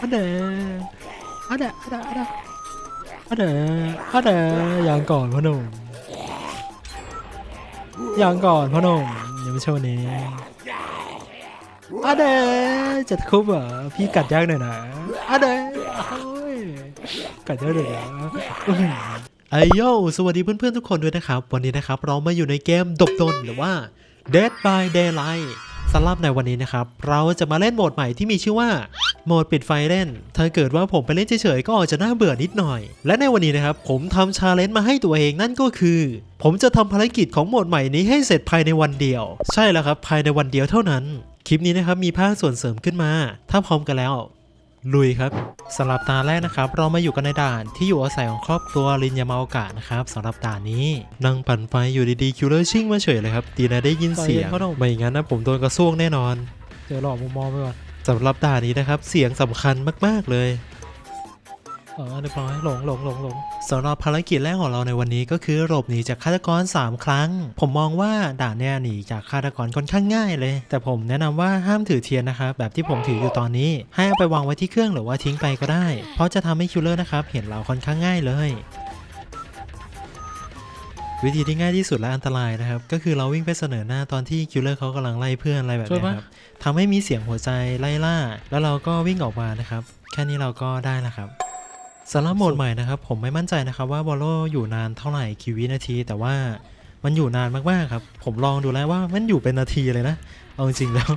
อะเดอะเดอะเดอะอเดอะอเดอะอเดอะอย่างก่อนพ่อหนุ่มอย่างก่อนพ่อหนุ่มยังไม่ใช่วันนี้อะเดอะจะคุบเหรอพี่กัดยากหน่อยนะอะเดอะโอ้ยกัดยากหน่อยนะอื้อหือไอโยสวัสดีเพื่อนๆทุกคนด้วยนะครับ วันนี้นะครับเรามาอยู่ในเกมดบดนหรือว่า Dead by Daylight สำหรับในวันนี้นะครับ เราจะมาเล่นโหมดใหม่ที่มีชื่อว่า โหมดปิดไฟเล่น ถ้าเกิดว่าผมไปเล่นเฉยๆก็อาจจะน่าเบื่อนิดหน่อย และในวันนี้นะครับ ผมทำชาเลนจ์มาให้ตัวเองนั่นก็คือ ผมจะทำภารกิจของโหมดใหม่นี้ให้เสร็จภายในวันเดียว ใช่แล้วครับ ภายในวันเดียวเท่านั้น คลิปนี้นะครับมีภาคส่วนเสริมขึ้นมา ถ้าพร้อมกันแล้ว ลุยครับสำหรับตาแรกนะครับ เรามาอยู่กันในด่านที่อยู่อาศัยของครอบครัวลินยามาโอกะนะครับสำหรับด่านนี้นั่งปั่นไฟอยู่ดีๆคิวเลอร์ชิ่งมาเฉยเลยครับดีนะได้ยินเสียงไม่งั้นนะผมโดนกระซวกแน่นอน เจอหลอกมุมมองไปก่อนสำหรับด่านนี้นะครับ เสียงสำคัญมากๆเลยเออเรียบร้อยหลงหลงหลงหลงสำหรับภารกิจแรกของเราในวันนี้ก็คือหลบหนีจากฆาตกร 3 ครั้ง ผมมองว่าด่านเนี่ยหนีจากฆาตกรค่อนข้างง่ายเลย แต่ผมแนะนำว่าห้ามถือเทียนนะครับแบบที่ผมถืออยู่ตอนนี้ ให้เอาไปวางไว้ที่เครื่องหรือว่าทิ้งไปก็ได้ เพราะจะทำให้คิลเลอร์นะครับเห็นเราค่อนข้างง่ายเลยวิธีที่ง่ายที่สุดและอันตรายนะครับ ก็คือเราวิ่งไปเสนอหน้าตอนที่คิลเลอร์เขากำลังไล่เพื่อนอะไรแบบช่วยนี้ปะครับทำให้มีเสียงหัวใจไล่ล่า แล้วเราก็วิ่งออกมานะครับ แค่นี้เราก็ได้แล้วครับ สำหรับโหมดใหม่นะครับ ผมไม่มั่นใจนะครับว่าบอลโลอยู่นานเท่าไหร่กี่วินาที แต่ว่ามันอยู่นานมากๆครับ ผมลองดูแล้วว่ามันอยู่เป็นนาทีเลยนะ เอาจริงๆแล้ว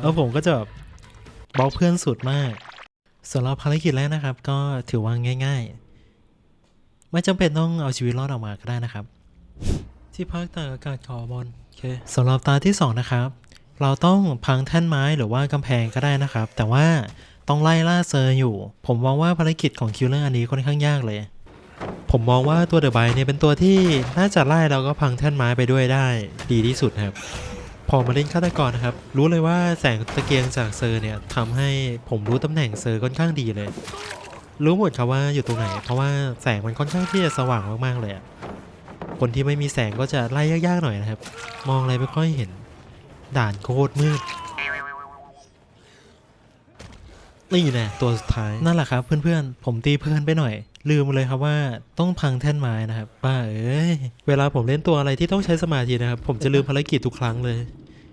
แล้วผมก็จะแบบบล็อกเพื่อนสุดมากสำหรับภารกิจแรกนะครับ ก็ถือว่าง่าย ๆ ไม่จำเป็นต้องเอาชีวิตรอดออกมาก็ได้นะครับ ที่พักตากอากาศขอบอลโอเคสำหรับตาที่สองนะครับ เราต้องพังแท่นไม้หรือว่ากำแพงก็ได้นะครับ แต่ว่าต้องไล่ล่าเซอร์อยู่ ผมมองว่าภารกิจของคิลเลอร์อันนี้ค่อนข้างยากเลย ผมมองว่าตัวเดอะไบเนี่ยเป็นตัวที่น่าจะไล่แล้วก็พังแท่นไม้ไปด้วยได้ ดีที่สุดครับ พอมาเล่นฆาตกรนะครับ รู้เลยว่าแสงตะเกียงจากเซอร์เนี่ยทำให้ผมรู้ตำแหน่งเซอร์ค่อนข้างดีเลย รู้หมดครับว่าอยู่ตรงไหน เพราะว่าแสงมันค่อนข้างที่จะสว่างมากๆเลยคนที่ไม่มีแสงก็จะไล่ยากๆหน่อยนะครับ มองอะไรไม่ค่อยเห็น ด่านโคตรมืดนี่แน่ตัวสุดท้ายนั่นแหละครับ เพื่อนๆ ผมตีเพื่อนไปหน่อย ลืมเลยครับว่าต้องพังแท่นไม้นะครับป้าเอ้ยเวลาผมเล่นตัวอะไรที่ต้องใช้สมาธินะครับ ผมจะลืมภารกิจทุกครั้งเลย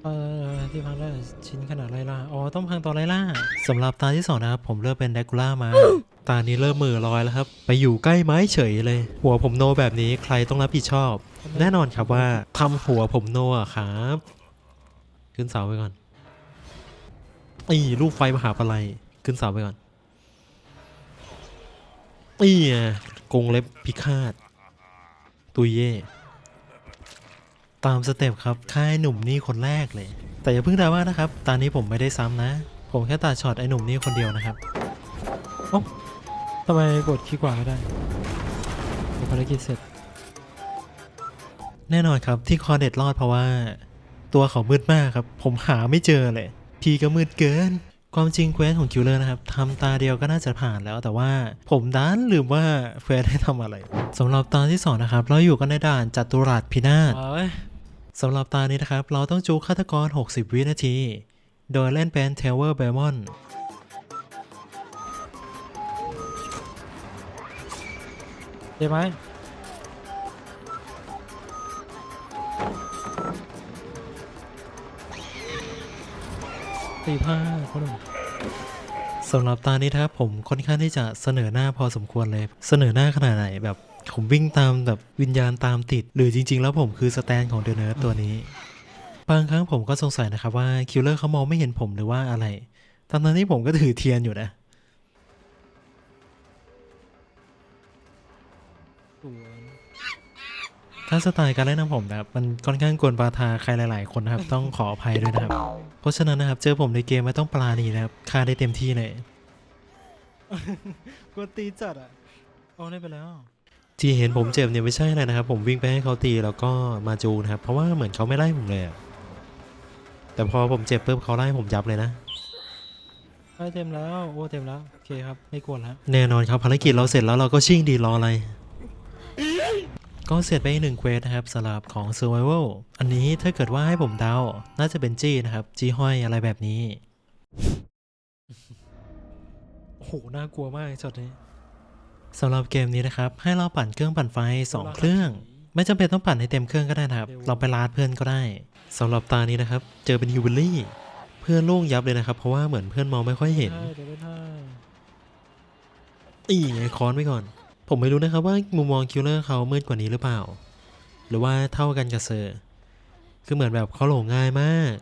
เออที่พังได้ชิ้นขนาดไรล่ะอ๋อต้องพังตอนไรล่ะสำหรับตาที่สองนะครับผมเริ่มเป็นแดกคูล่ามา ตานี้เริ่มมือลอยแล้วครับ ไปอยู่ใกล้ไม้เฉยเลย หัวผมโนแบบนี้ใครต้องรับผิดชอบ แน่นอนครับว่าทำหัวผมโนอะครับ ขึ้นเสาไปก่อนอีลูกไฟมหาปลัยขึ้นเสาไปก่อนอีอะกงเล็บพิฆาต ตุยเย่ตามสเต็ปครับ ค่ายหนุ่มนี่คนแรกเลย แต่อย่าเพิ่งดราม่านะครับ ตอนนี้ผมไม่ได้ซ้ำนะ ผมแค่ตัดช็อตไอ้หนุ่มนี่คนเดียวนะครับโอ้ทำไมกดขี้กว่าไม่ได้เดี๋ยวภารกิจเสร็จ แน่นอนครับที่คอเด็ดรอดเพราะว่า ตัวเขามืดมากครับ ผมหาไม่เจอเลย ทีก็มืดเกิน ความจริงเควสของคิวเลอร์นะครับทำตาเดียวก็น่าจะผ่านแล้ว แต่ว่าผมดันลืมว่าเควสให้ทำอะไรสำหรับตาที่สองนะครับ เราอยู่กันในด่านจัตุรัสพินาศมาเว้ยสำหรับตานี้นะครับ เราต้องจูฆาตกร 60 วินาที โดยเล่นเป็นเทเวอร์เบมอนใช่ไหม สี่ห้าคนสำหรับตานี้นะครับผมค่อนข้างที่จะเสนอหน้าพอสมควรเลย เสนอหน้าขนาดไหนแบบผมวิ่งตามแบบวิญญาณตามติด หรือจริง ๆ แล้วผมคือสแตนของเดอะเนิร์ดตัวนี้ บางครั้งผมก็สงสัยนะครับว่าคิลเลอร์เขามองไม่เห็นผมหรือว่าอะไรตอนนั้นที่ผมก็ถือเทียนอยู่นะ ถ้าสไตล์การเล่นของผมนะครับ มันค่อนข้างกวนปาทาใครหลาย ๆ คนนะครับ ต้องขออภัยด้วยนะครับ เพราะฉะนั้นนะครับ เจอผมในเกมไม่ต้องปลาหนีนะครับฆ่าได้เต็มที่เลยกดตีจัดอะเอาได้ไปแล้วที่เห็นผมเจ็บเนี่ยไม่ใช่อะไรนะครับ ผมวิ่งไปให้เขาตีแล้วก็มาจูนะครับ เพราะว่าเหมือนเขาไม่ไล่ผมเลยอะแต่พอผมเจ็บปุ๊บเขาไล่ผมยับเลยนะได้เต็มแล้ว โอ้เต็มแล้ว โอเคครับ ไม่กวนแล้ว แน่นอนครับภารกิจเราเสร็จแล้วเราก็ชิ่งดีรออะไร ก็เสร็จไปอีกหนึ่งเควสนะครับสำหรับของ Survival อันนี้ถ้าเกิดว่าให้ผมเดา น่าจะเป็นจี้นะครับ จี้ห้อยอะไรแบบนี้โห น่ากลัวมากช็อตนี้สำหรับเกมนี้นะครับ ให้เราปั่นเครื่องปั่นไฟ 2 เครื่อง ไม่จำเป็นต้องปั่นให้เต็มเครื่องก็ได้นะครับ เราไปลาดเพื่อนก็ได้สำหรับตานี้นะครับ เจอเป็นยูเบลลี่ เพื่อนโล่งยับเลยนะครับ เพราะว่าเหมือนเพื่อนมองไม่ค่อยเห็นใช่เดี๋ยวเล่นให้อีไงค้อนไว้ก่อน ผมไม่รู้นะครับว่ามุมมองคิลเลอร์เขามืดกว่านี้หรือเปล่า หรือว่าเท่ากันกับเซอร์ คือเหมือนแบบเขาหลงง่ายมาก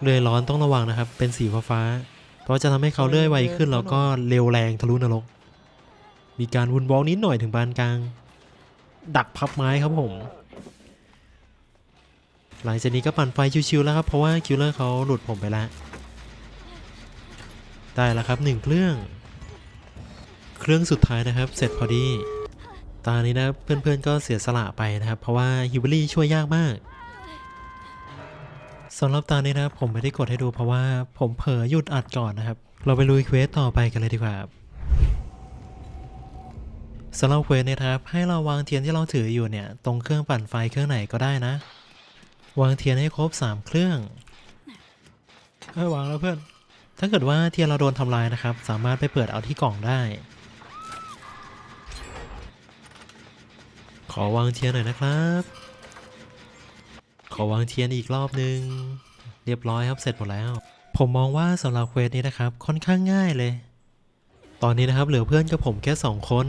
เลื่อยร้อนต้องระวังนะครับ เป็นสีฟ้าเพราะจะทำให้เขาเลื่อยไวขึ้นแล้วก็เร็วแรงทะลุนรก มีการวุนวอลนิดหน่อยถึงปานกลาง ดักพับไม้ครับผม หลังจากนี้ก็ปั่นไฟชิวๆแล้วครับ เพราะว่าคิลเลอร์เขาหลุดผมไปแล้ว ได้แล้วครับหนึ่งเครื่อง เครื่องสุดท้ายนะครับ เสร็จพอดีตานี้นะเพื่อนๆก็เสียสละไปนะครับ เพราะว่าฮิวเบอรี่ช่วยยากมากสำหรับตานี้นะครับผมไม่ได้กดให้ดูเพราะว่าผมเผลอหยุดอัดก่อนนะครับ เราไปลุยเควสต่อไปกันเลยดีกว่าครับสำหรับเควสเนี่ยนะครับให้เราวางเทียนที่เราถืออยู่เนี่ย ตรงเครื่องปั่นไฟเครื่องไหนก็ได้นะ วางเทียนให้ครบ 3 เครื่องเฮ้วางแล้วเพื่อน ถ้าเกิดว่าเทียนเราโดนทำลายนะครับ สามารถไปเปิดเอาที่กล่องได้ ขอวางเทียนหน่อยนะครับ ขอวางเทียนอีกรอบนึง เรียบร้อยครับเสร็จหมดแล้ว ผมมองว่าสำหรับเควสนี้นะครับค่อนข้างง่ายเลย ตอนนี้นะครับเหลือเพื่อนกับผมแค่สองคน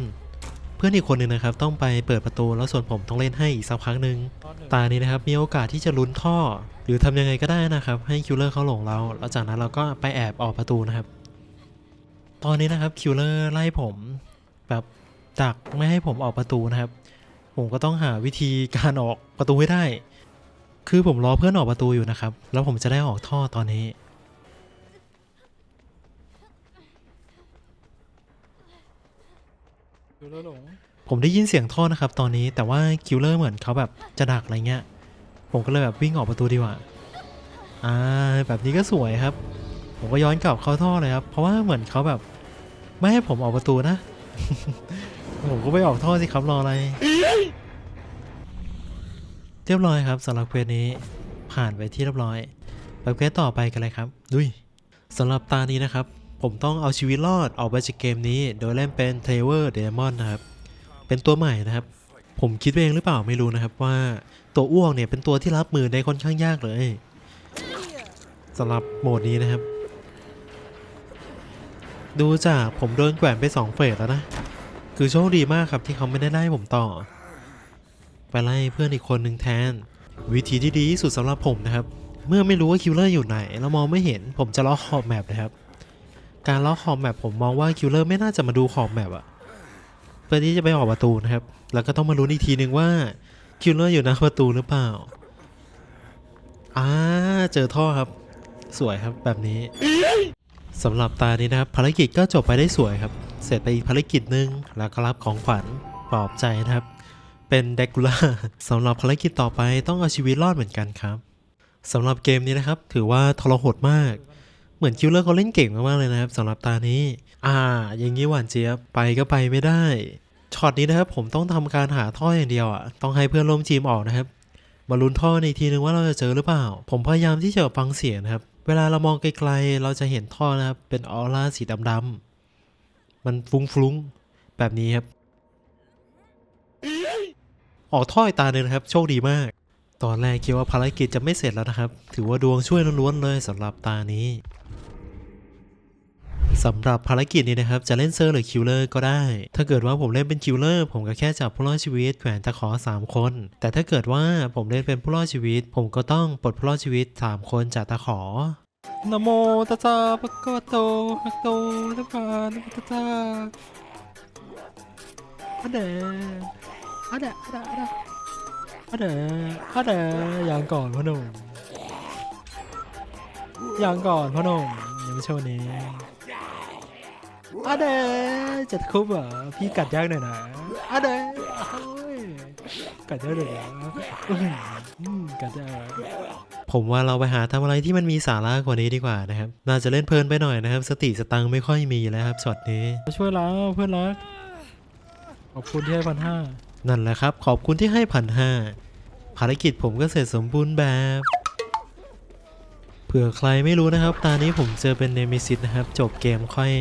พื่อนอีกคนหนึ่งนะครับต้องไปเปิดประตูแล้วส่วนผมต้องเล่นให้อีกสักพักหนึ่งตอนหนึ่งตานี้นะครับมีโอกาสที่จะลุ้นท่อ หรือทำยังไงก็ได้นะครับ ให้คิลเลอร์เขาหลงเราแล้วจากนั้นเราก็ไปแอบออกประตูนะครับ ตอนนี้นะครับคิลเลอร์ไล่ผมแบบดักไม่ให้ผมออกประตูนะครับ ผมก็ต้องหาวิธีการออกประตูให้ได้ คือผมรอเพื่อนออกประตูอยู่นะครับ แล้วผมจะได้ออกท่อตอนนี้ ดูแล้วหลงผมได้ยินเสียงท่อนะครับตอนนี้แต่ว่าคิลเลอร์เหมือนเขาแบบจะดักอะไรเงี้ย ผมก็เลยแบบวิ่งออกประตูดีกว่า อ่าแบบนี้ก็สวยครับ ผมก็ย้อนกลับเข้าท่อเลยครับ เพราะว่าเหมือนเขาแบบ ไม่ให้ผมออกประตูนะ ผมก็ไปออกท่อสิครับรออะไร เรียบร้อยครับสำหรับเควสนี้ผ่านไปที่เรียบร้อย ไปเควสต่อไปกันเลยครับ ดุยสำหรับตานี้นะครับ ผมต้องเอาชีวิตรอดออกไปจากเกมนี้โดยเล่นเป็นเทเวอร์เดมอนนะครับ เป็นตัวใหม่นะครับ ผมคิดเองหรือเปล่าไม่รู้นะครับว่าตัวอ้วกเนี่ยเป็นตัวที่รับมือได้ค่อนข้างยากเลยสำหรับโหมดนี้นะครับ ดูจากผมโดนแกว่งไปสองเฟสแล้วนะ คือโชคดีมากครับที่เขาไม่ได้ไล่ผมต่อ ไปไล่เพื่อนอีกคนหนึ่งแทน วิธีที่ดีที่สุดสำหรับผมนะครับ เมื่อไม่รู้ว่าคิลเลอร์อยู่ไหน แล้วมองไม่เห็นผมจะล็อกขอบแมปนะครับ การล็อกขอบแมปผมมองว่าคิลเลอร์ไม่น่าจะมาดูขอบแมปอะเพื่อที่จะไปออกประตูนะครับ แล้วก็ต้องมารู้นอีกทีนึงว่าคิลเลอร์อยู่หน้าประตูหรือเปล่าอ่าเจอท่อครับ สวยครับแบบนี้สำหรับตานี้นะครับภารกิจก็จบไปได้สวยครับ เสร็จไปอีกภารกิจหนึ่งแล้วก็รับของขวัญปลอบใจนะครับ เป็นเดกูล่าสำหรับภารกิจต่อไปต้องเอาชีวิตรอดเหมือนกันครับสำหรับเกมนี้นะครับ ถือว่าทรหดมาก เหมือนคิลเลอร์เขาเล่นเก่งมากๆเลยนะครับสำหรับตานี้ อ่า อย่างนี้หวานเจี๊ยบไปก็ไปไม่ได้ช็อตนี้นะครับผมต้องทำการหาท่ออย่างเดียวอะต้องให้เพื่อนร่วมทีมออกนะครับมาลุ้นท่อในอีกทีนึงว่าเราจะเจอหรือเปล่า ผมพยายามที่จะฟังเสียงนะครับเวลาเรามองไกลๆเราจะเห็นท่อนะครับเป็นออร่าสีดำๆมันฟุ้งๆแบบนี้ครับ ออกท่ออีกตาหนึ่งนะครับ โชคดีมาก ตอนแรกคิดว่าภารกิจจะไม่เสร็จแล้วนะครับ ถือว่าดวงช่วยล้วนๆเลยสำหรับตานี้สำหรับภารกิจนี้นะครับ จะเล่นเซอร์หรือคิลเลอร์ก็ได้ ถ้าเกิดว่าผมเล่นเป็นคิลเลอร์ผมก็แค่จับผู้รอดชีวิตแขวนตะขอ 3 คน แต่ถ้าเกิดว่าผมเล่นเป็นผู้รอดชีวิต ผมก็ต้องปลดผู้รอดชีวิต 3 คนจากตะขอนโมตัสสะภะคะวะโตอะระหโตสัมมาสัมพุทธัสสะอะเดอะเดอะเดะอะเดะ อะเดะอะเดะอย่างก่อนพ่อหนุ่มอย่างก่อนพ่อหนุ่มยังไม่โชว์นี้อะเดะจะคุบเหรอพี่กัดยากหน่อยนะอะเดะโอ้ยกัดยากหน่อยนะอื้อหืออืมกัดยากผมว่าเราไปหาทำอะไรที่มันมีสาระกว่านี้ดีกว่านะครับ น่าจะเล่นเพลินไปหน่อยนะครับ สติสตังค์ไม่ค่อยมีแล้วครับช็อตนี้มาช่วยเราเพื่อนรักขอบคุณที่ให้พันห้า นั่นแหละครับ ขอบคุณที่ให้พันห้าภารกิจผมก็เสร็จสมบูรณ์แบบ เผื่อใครไม่รู้นะครับตอนนี้ผมเจอเป็นเนมิซิสนะครับ จบเกมค่อย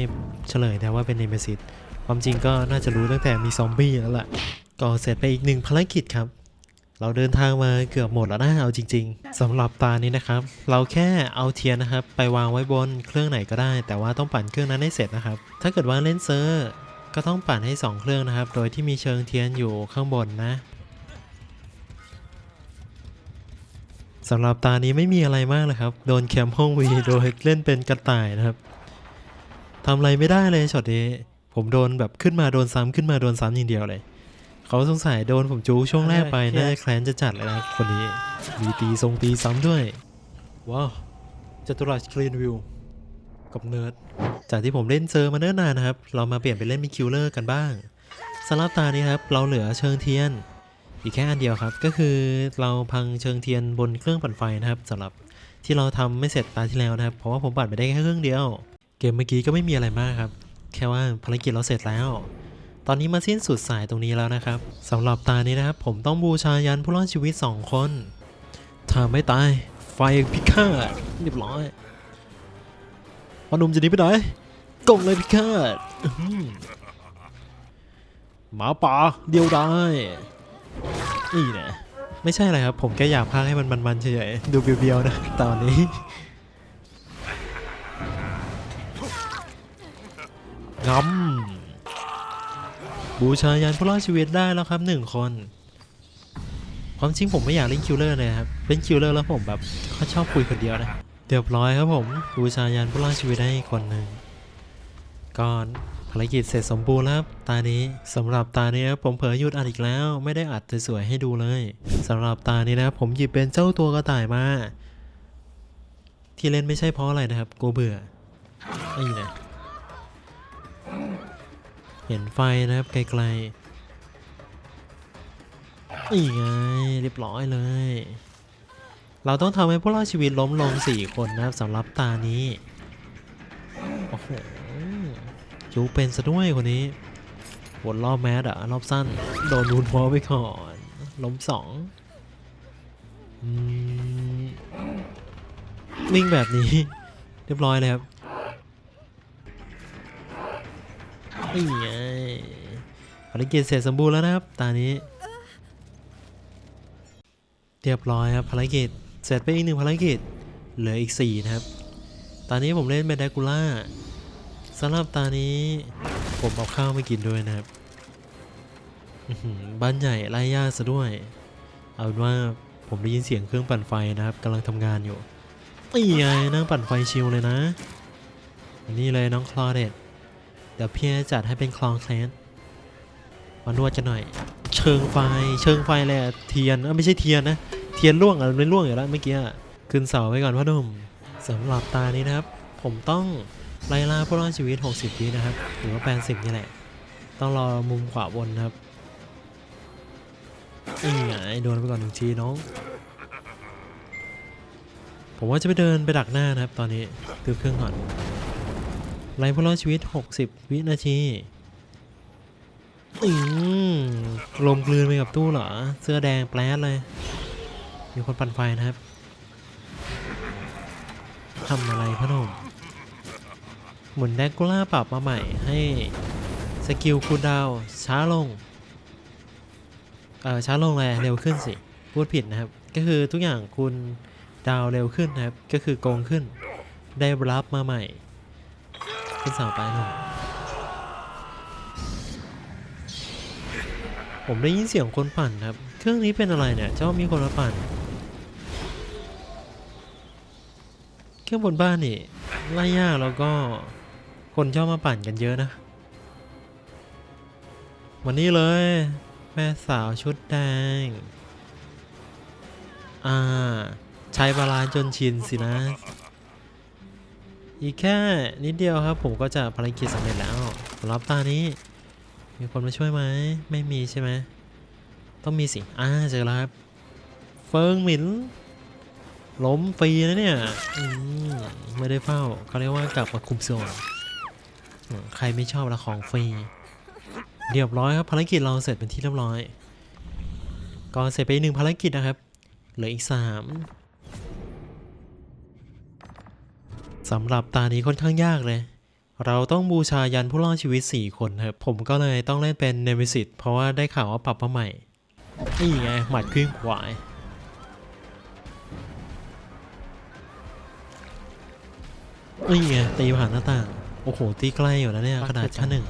เฉลยแต่ว่าเป็นเนมิซิสความจริงก็น่าจะรู้ตั้งแต่มีซอมบี้แล้วล่ะ ก็เสร็จไปอีกหนึ่งภารกิจครับ เราเดินทางมาเกือบหมดแล้วนะเอาจริง ๆสำหรับตานี้นะครับ เราแค่เอาเทียนนะครับ ไปวางไว้บนเครื่องไหนก็ได้ แต่ว่าต้องปั่นเครื่องนั้นให้เสร็จนะครับ ถ้าเกิดว่าเล่นเซอร์ ก็ต้องปั่นให้สองเครื่องนะครับ โดยที่มีเชิงเทียนอยู่ข้างบนนะสำหรับตานี้ไม่มีอะไรมากเลยครับ โดนแคมห้องวีโดยเล่นเป็นกระต่ายนะครับทำอะไรไม่ได้เลยช็อตนี้ผมโดนแบบขึ้นมาโดนซ้ำขึ้นมาโดนซ้ำอย่างเดียวเลย เขาสงสัยโดนผมจูช่วงแรกไปเออเครียดน่าจะแคลนจะจัดเลยนะคนนี้มีตีทรงตีซ้ำด้วยว้าวจัตุรัสกรีนวิว กับเนิร์ดจากที่ผมเล่นเจอมาเนิ่นนานนะครับ เรามาเปลี่ยนไปเล่นมีคิวเลอร์กันบ้างสำหรับตานี้ครับเราเหลือเชิงเทียน อีกแค่อันเดียวครับ ก็คือเราพังเชิงเทียนบนเครื่องปั่นไฟนะครับสำหรับที่เราทำไม่เสร็จตาที่แล้วนะครับ เพราะว่าผมปั่นไปได้แค่เครื่องเดียว เกมเมื่อกี้ก็ไม่มีอะไรมากครับ แค่ว่าภารกิจเราเสร็จแล้ว ตอนนี้มาสิ้นสุดสายตรงนี้แล้วนะครับสำหรับตานี้นะครับ ผมต้องบูชายันผู้รอดชีวิต 2 คนถ้าไม่ตายไฟพิฆาตเรียบร้อย พอหนุ่มจะหนีไปไหนกงเลยพิฆาตอื้อหือหมาป่าเดียวได้นี่นะไม่ใช่อะไรครับ ผมแค่อยากพากให้มันมันๆเฉยๆดูเบียวๆนะตอนนี้งำบูชายันผู้รอดชีวิตได้แล้วครับหนึ่งคนความจริงผมไม่อยากเล่นคิวเลอร์เลยครับ เล่นคิวเลอร์แล้วผมแบบเขาชอบคุยคนเดียวนะ เรียบร้อยครับผมบูชายันผู้รอดชีวิตได้คนหนึ่งก่อนภารกิจเสร็จสมบูรณ์แล้วตานี้สำหรับตานี้ครับผมเผลอหยุดอัดอีกแล้ว ไม่ได้อัดสวยๆให้ดูเลยสำหรับตานี้นะครับผมหยิบเป็นเจ้าตัวกระต่ายมา ที่เล่นไม่ใช่เพราะอะไรนะครับกูเบื่อไอ้เนี่ยเห็นไฟนะครับไกลๆนี่ไงเรียบร้อยเลย เราต้องทำให้ผู้รอดชีวิตล้มลง4คนนะครับสำหรับตานี้ โอ้โหจูเป็นซะด้วยคนนี้วนรอบแมสอะรอบสั้น โดนรูนพอไปก่อน ล้มสองมวิ่งแบบนี้ เรียบร้อยเลยครับนี่ไงภารกิจเสร็จสมบูรณ์แล้วนะครับตอนนี้ เรียบร้อยครับภารกิจ เสร็จไปอีกหนึ่งภารกิจ เหลืออีก 4 นะครับ ตอนนี้ผมเล่นเป็นแดกูล่าสำหรับตอนนี้ผมเอาข้าวมากินด้วยนะครับบ้านใหญ่ไล่ย่าซะด้วย เอาเป็นว่าผมได้ยินเสียงเครื่องปั่นไฟนะครับกำลังทำงานอยู่นี่ไงนั่งปั่นไฟชิลเลยนะ อันนี้เลยน้องคลอเดตเดี๋ยวพี่จัดให้เป็นคลองแคลนมานวดกันหน่อย เชิงไฟ เชิงไฟแหละเทียน เอ้ยไม่ใช่เทียนนะ ทียนล่วงอะไม่ล่วงอยู่แล้วเมื่อกี้อะขึ้นเสาไว้ก่อนพ่อหนุ่มสำหรับตานี้นะครับ ผมต้องไล่ล่าผู้รอดชีวิต 60วินะครับ หรือว่า80นี่แหละ ต้องรอมุมขวาบนครับนี่ไงโดนไปก่อนหนึ่งทีน้อง ผมว่าจะไปเดินไปดักหน้านะครับ ตอนนี้คือเครื่องก่อนไล่ผู้รอดชีวิต 60 วินาทีอืมลมกลืนไปกับตู้เหรอ เสื้อแดงแปลดเลย มีคนปั่นไฟนะครับทำอะไรพ่อหนุ่มหมุนแดกกูล่าปรับมาใหม่ให้สกิลคูดาวช้าลง เอ่อ ช้าลงเลยเร็วขึ้นสิ พูดผิดนะครับ ก็คือทุกอย่างคุณดาวเร็วขึ้นนะครับ ก็คือโกงขึ้น ได้รับมาใหม่ ขึ้นเสาไปหนุ่มผมได้ยินเสียงคนปั่นครับ เครื่องนี้เป็นอะไรเนี่ย เจ้ามีคนมาปั่น เครื่องบนบ้านนี่ไล่ยากแล้วก็คนชอบมาปั่นกันเยอะนะวันนี้เลย แม่สาวชุดแดง อ่า ใช้บาลานจนชินสินะ อีกแค่นิดเดียวครับ ผมก็จะภารกิจสำเร็จแล้วรับตานี้ มีคนมาช่วยไหม ไม่มีใช่ไหม ต้องมีสิ อ่าเจอแล้วครับ เฟิงหมิน ล้มฟรีนะเนี่ยมไม่ได้เฝ้าเขาเรียกว่ากลับมาคุมโซนใครไม่ชอบละของฟรีเรียบร้อยครับภารกิจเราเสร็จเป็นที่เรียบร้อย ก็เสร็จไปหนึ่งภารกิจนะครับ เหลืออีกสามสำหรับตานี้ค่อนข้างยากเลย เราต้องบูชายันผู้รอดชีวิต 4 คนครับ ผมก็เลยต้องเล่นเป็นเนมิสิตเพราะว่าได้ข่าวว่าปรับมาใหม่ นี่ไง หมัดครึ่งขวาย นี่ไงตีผ่านหน้าต่าง โอ้โห ตีใกล้อยู่นะเนี่ยขนาดชั้นหนึ่ง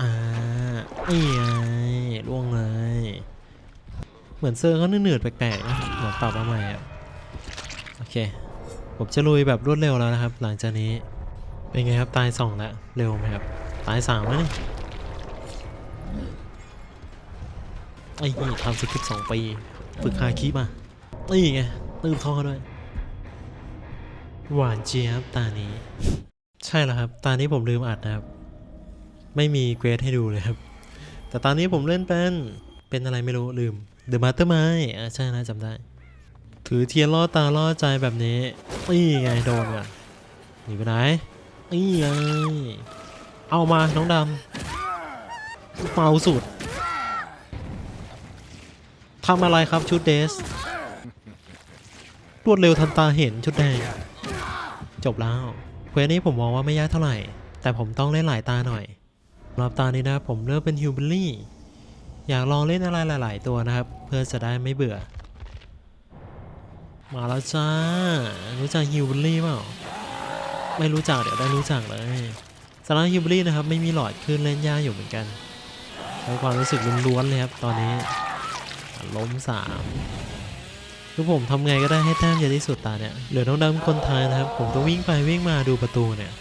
อ่านี่ไงล่วงเลย เหมือนเซอร์เขาเหนืดๆแปลกๆนะเหมือนปรับมาใหม่อะโอเค ผมจะลุยแบบรวดเร็วแล้วนะครับ หลังจากนี้ เป็นไงครับ ตายสองแล้วเร็วไหมครับ ตายสามแล้วนี่ไอ้นี่ทำสิบสองปี ฝึกฮาคิมานี่ไงตื้มเข้าเขาด้วย หวานเจี๊ยบตานี้ ใช่แล้วครับ ตานี้ผมลืมอัดนะครับ ไม่มีเกรดให้ดูเลยครับ แต่ตอนนี้ผมเล่นเป็น เป็นอะไรไม่รู้ลืม The Mastermind อะใช่นะจำได้ ถือเทียนล่อตาล่อใจแบบนี้นี่ไงโดนก่อนหนีไปไหนนี่ไงเอามาน้องดำเมาสุดทำอะไรครับชุดเดส รวดเร็วทันตาเห็นชุดแดง จบแล้วเควสนี้ผมมองว่าไม่ยากเท่าไหร่ แต่ผมต้องเล่นหลายตาหน่อยสำหรับตานี้นะผมเลือกเป็นฮิวเบิลลี่อยากลองเล่นอะไรหลาย ๆ ตัวนะครับ เพื่อจะได้ไม่เบื่อ มาแล้วจ้า รู้จักฮิวเบิลลี่เปล่าไม่รู้จักเดี๋ยวได้รู้จักเลยสำหรับฮิวเบิลลี่นะครับไม่มีหลอดขึ้นเล่นยากอยู่เหมือนกันใช้ความรู้สึกล้วนๆเลยครับตอนนี้ล้มสาม คือผมทำไงก็ได้ให้แต้มเยอะที่สุดตาเนี่ย เหลือน้องดำคนไทายนะครับ ผมต้องวิ่งไปวิ่งมาดูประตูเนี่ย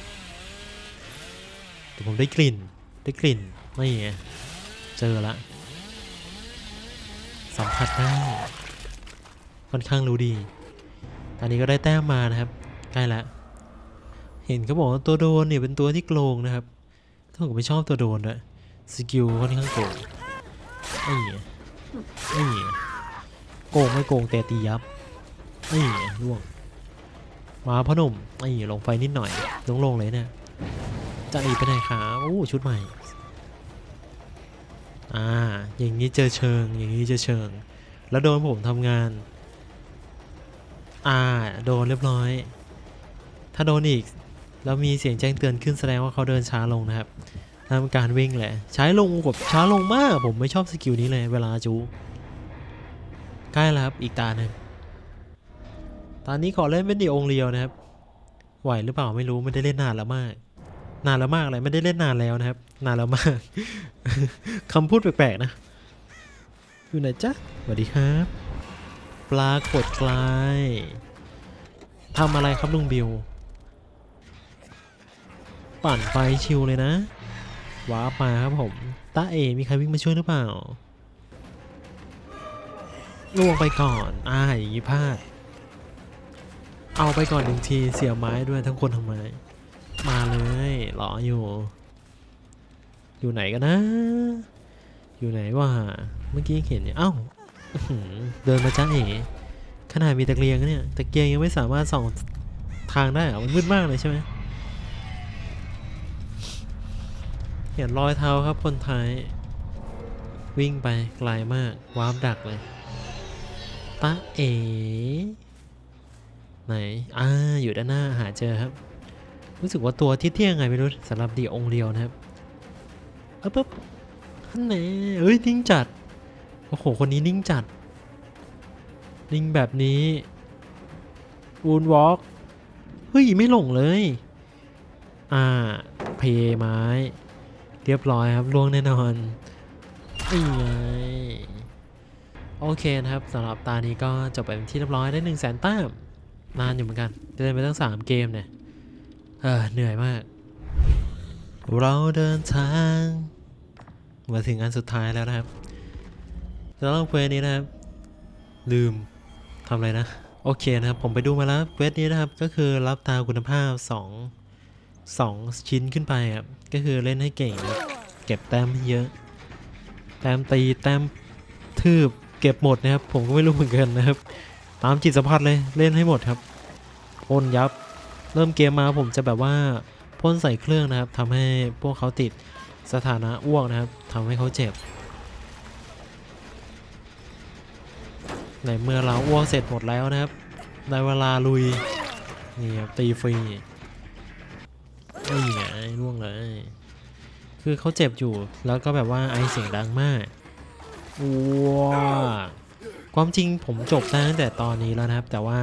แต่ผมได้กลิ่น ได้กลิ่น ไม่ไงเจอละ สัมผัสได้ ค่อนข้างรู้ดี ตอนนี้ก็ได้แต้มมานะครับ ใกล้ล้วเห็นเขาบอกว่าตัวโดนเนี่ยเป็นตัวที่โกงนะครับถ้าผมไม่ชอบตัวโดนด้วย สกิลค่อนข้างโกงนี่ไงนี่ไง โกงไม่โกงแต่ตียับนี่ล่วง มาพ่อหนุ่มนี่ลงไฟนิดหน่อยลงลงเลยเนี่ยจะหนีไปไหนครับโอ้ชุดใหม่ อ่า อย่างนี้เจอเชิง อย่างนี้เจอเชิง แล้วโดนผมทำงาน อ่า โดนเรียบร้อย ถ้าโดนอีก แล้วมีเสียงแจ้งเตือนขึ้นแสดงว่าเขาเดินช้าลงนะครับทำการวิ่งแหละ ใช้ลงกบช้าลงมาก ผมไม่ชอบสกิลนี้เลย เวลาจู ใกล้แล้วครับ อีกตาหนึ่งตอนนี้ขอเล่นเป็นดีองเรียวนะครับ ไหวหรือเปล่าไม่รู้ไม่ได้เล่นนานแล้วมาก นานแล้วมากเลยไม่ได้เล่นนานแล้วนะครับ นานแล้วมากคำพูดแปลกๆนะ อยู่ไหนจ๊ะสวัสดีครับ ปลากดกลายทำอะไรครับลุงบิว ปั่นไฟชิวเลยนะว้าร์ปมาครับผมตาเอมีใครวิ่งมาช่วยหรือเปล่า ล่วงไปก่อน อ่าอย่างนี้พลาด เอาไปก่อนหนึ่งทีเสียไม้ด้วยทั้งคนทั้งไม้ มาเลยรออยู่ อยู่ไหนกันนะ อยู่ไหนวะเมื่อกี้เห็นเนี่ยเอ้าอื้อหือเดินมาจ้าเอ๋ขนาดมีตะเกียงนะเนี่ยตะเกียงยังไม่สามารถส่องทางได้อะมันมืดมากเลยใช่ไหมเห็นรอยเท้าครับคนไทยวิ่งไปไกลมากวาร์ปดักเลย ตาเอ๋ไหน อ่า อยู่ด้านหน้าหาเจอครับ รู้สึกว่าตัวที่เที่ยงไงไม่รู้สำหรับดีองเดียวนะครับเออปุ๊บฮันแหนเอ้ย นิ่งจัด โอ้โห คนนี้นิ่งจัด นิ่งแบบนี้วูนวอล์กเฮ้ย ไม่หลงเลย อ่า เพย์ไม้ เรียบร้อยครับล่วงแน่นอนนี่ไง โอเคนะครับสำหรับตานี้ก็จบไปเป็นที่เรียบร้อยได้1นึ่งแสนแต้มนานอยู่เหมือนกันเล่นไปตั้ง 3 เกมเนี่ย เออเหนื่อยมาก เราเดินทาง มาถึงอันสุดท้ายแล้วนะครับสำหรับเควสนี้นะครับ ลืมทำอะไรนะ โอเคนะครับ ผมไปดูมาแล้วเควสนี้นะครับ ก็คือรับตาคุณภาพ 2 2 ชิ้นขึ้นไปครับ ก็คือเล่นให้เก่งนะเก็บแต้มให้เยอะ แต้มตี แต้มทืบ เก็บหมดนะครับ ผมก็ไม่รู้เหมือนกันนะครับ ตามจิตสัมผัสเลยเล่นให้หมดครับพ่นยับ เริ่มเกมมาผมจะแบบว่าพ่นใส่เครื่องนะครับทำให้พวกเขาติดสถานะอ้วกนะครับทำให้เขาเจ็บในเมื่อเราอ้วกเสร็จหมดแล้วนะครับในเวลาลุยนี่ครับตีฟรีนี่ไงล่วงเลย คือเขาเจ็บอยู่แล้วก็แบบว่าไอเสียงดังมาก ว้าความจริงผมจบตั้งแต่ตอนนี้แล้วนะครับ แต่ว่า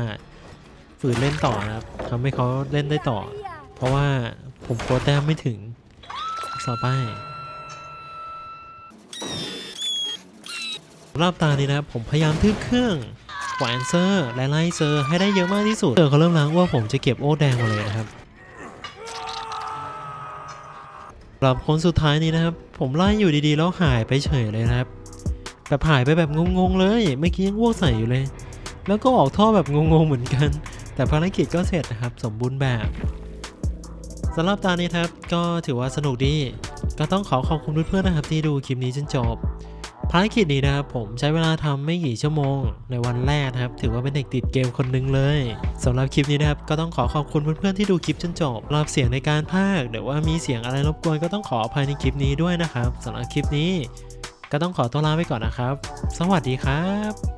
ฝืนเล่นต่อนะครับทำให้เขาเล่นได้ต่อ เพราะว่าผมโค้ดแต้มไม่ถึงต่อไปรอบตานี้นะครับผมพยายามทึบเครื่องแขวนเซอร์และไล่เซอร์ให้ได้เยอะมากที่สุดเซอร์เขาเริ่มล้างว่าผมจะเก็บโอ๊ตแดงมาเลยนะครับสำหรับคนสุดท้ายนี้นะครับ ผมไล่อยู่ดีๆ แล้วหายไปเฉยเลยนะครับ แบบหายไปแบบงงๆเลย เมื่อกี้ยังอ้วกใส่อยู่เลย แล้วก็ออกท่อแบบงงๆเหมือนกัน แต่ภารกิจก็เสร็จนะครับ สมบูรณ์แบบสำหรับตอนนี้ครับก็ถือว่าสนุกดี ก็ต้องขอขอบคุณเพื่อนๆนะครับ ที่ดูคลิปนี้จนจบภารกิจนี้นะครับผมใช้เวลาทำไม่กี่ชั่วโมง ในวันแรกนะครับ ถือว่าเป็นเด็กติดเกมคนหนึงเลยสำหรับคลิปนี้นะครับก็ต้องขอขอบคุณเพื่อนๆที่ดูคลิปจนจบรอบเสียงในการพากหรือว่ามีเสียงอะไรรบกวนก็ต้องขออภัยในคลิปนี้ด้วยนะครับสำหรับคลิปนี้ ก็ต้องขอตัวลาไปก่อนนะครับ สวัสดีครับ